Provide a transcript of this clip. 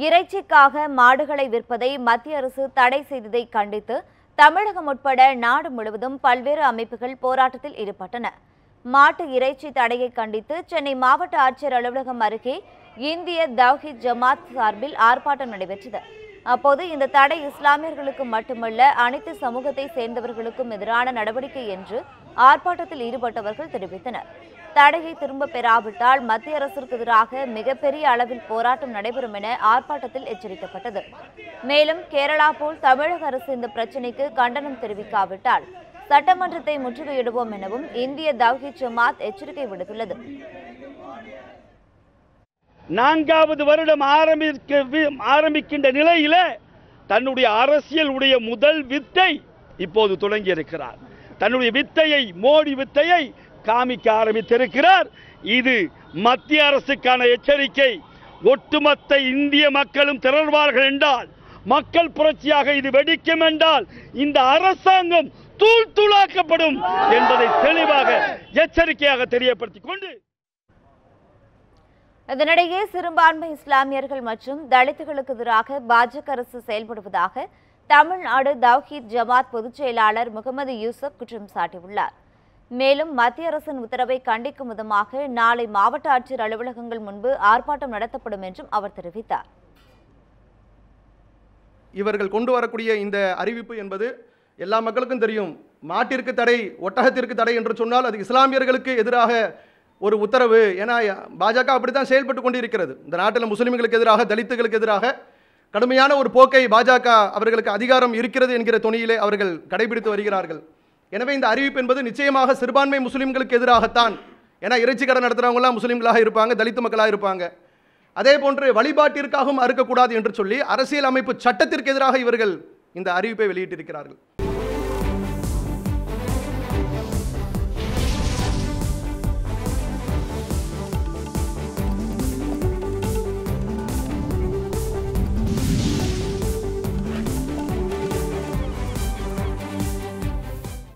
இறைச்சிக்காக மாடுகளை விற்பதை மத்திய அரசு தடை செய்ததை கண்டித்து தமிழகம் உட்பட நாடு முழுவதும் பல்வேறு அமைப்புகள் போராட்டத்தில் ஈடுபட்டன. மாட்டு இறைச்சி தடையை கண்டித்து சென்னை மாவட்ட ஆட்சியர் அலுவலகம் அருகே இந்திய தவ்ஹீத் ஜமாத் சார்பில் ஆர்ப்பாட்டம் நடைபெற்றது. அப்போது இந்த தடை இஸ்லாமியர்களுக்கு மட்டுமல்ல அனைத்து சமூகத்தை சேர்ந்தவர்களுக்கும் எதிரான நடவடிக்கை என்று ஆர்ப்பாட்டத்தில் ஈடுபட்டவர்கள் தெரிவித்தனர். தடையை திரும்ப பெறாவிட்டால் மத்திய அரசிற்கு எதிராக மிகப்பெரிய அளவில் போராட்டம் நடைபெறும் என ஆர்ப்பாட்டத்தில் எச்சரிக்கப்பட்டது. மேலும் கேரளா போல் தமிழக அரசு இந்த பிரச்சினைக்கு கண்டனம் தெரிவிக்காவிட்டால் சட்டமன்றத்தை முற்றுகையிடுவோம் எனவும் இந்திய தவ்ஹி ஜமாத் எச்சரிக்கை விடுத்துள்ளது. நான்காவது வருடம் ஆரம்பிக்க ஆரம்பிக்கின்ற நிலையில தன்னுடைய அரசியல் உடைய முதல் வித்தை இப்போது தொடங்கி இருக்கிறார் தன்னுடைய வித்தையை மோடி வித்தையை காமிக்க ஆரம்பித்திருக்கிறார். இது மத்திய அரசுக்கான எச்சரிக்கை. ஒட்டுமொத்த இந்திய மக்களும் திரள்வார்கள் என்றால் மக்கள் புரட்சியாக இது வெடிக்கும் என்றால் இந்த அரசாங்கம் தூள் தூளாக்கப்படும் என்பதை தெளிவாக எச்சரிக்கையாக தெரியப்படுத்திக் கொண்டு. இதனிடையே சிறுபான்மை இஸ்லாமியர்கள் மற்றும் தலித்துகளுக்கு எதிராக பாஜக அரசு செயல்படுவதாக தமிழ்நாடு தவ்ஹீத் ஜமாத் பொதுச் செயலாளர் முகமது யூசப் குற்றம் சாட்டியுள்ளார். மேலும் மத்திய அரசின் உத்தரவை கண்டிக்கும் விதமாக நாளை மாவட்ட ஆட்சியர் அலுவலகங்கள் முன்பு ஆர்ப்பாட்டம் நடத்தப்படும் என்றும் அவர் தெரிவித்தார். இவர்கள் கொண்டு வரக்கூடிய இந்த அறிவிப்பு என்பது எல்லா மக்களுக்கும் தெரியும். மாட்டிற்கு தடை ஒட்டகத்திற்கு தடை என்று சொன்னால் அது இஸ்லாமியர்களுக்கு எதிராக ஒரு உத்தரவு. ஏன்னா பாஜக அப்படித்தான் செயல்பட்டு கொண்டிருக்கிறது. இந்த நாட்டில் முஸ்லீம்களுக்கு எதிராக தலித்துகளுக்கு எதிராக கடுமையான ஒரு போக்கை பாஜக அவர்களுக்கு அதிகாரம் இருக்கிறது என்கிற துணியிலே அவர்கள் கடைபிடித்து வருகிறார்கள். எனவே இந்த அறிவிப்பு என்பது நிச்சயமாக சிறுபான்மை முஸ்லிம்களுக்கு எதிராகத்தான். ஏன்னா இறைச்சி கடை நடத்துகிறவங்களாம் முஸ்லிம்களாக இருப்பாங்க தலித்து மக்களாக இருப்பாங்க. அதே போன்று வழிபாட்டிற்காகவும் அறுக்கக்கூடாது என்று சொல்லி அரசியல் அமைப்பு சட்டத்திற்கு எதிராக இவர்கள் இந்த அறிவிப்பை வெளியிட்டிருக்கிறார்கள்.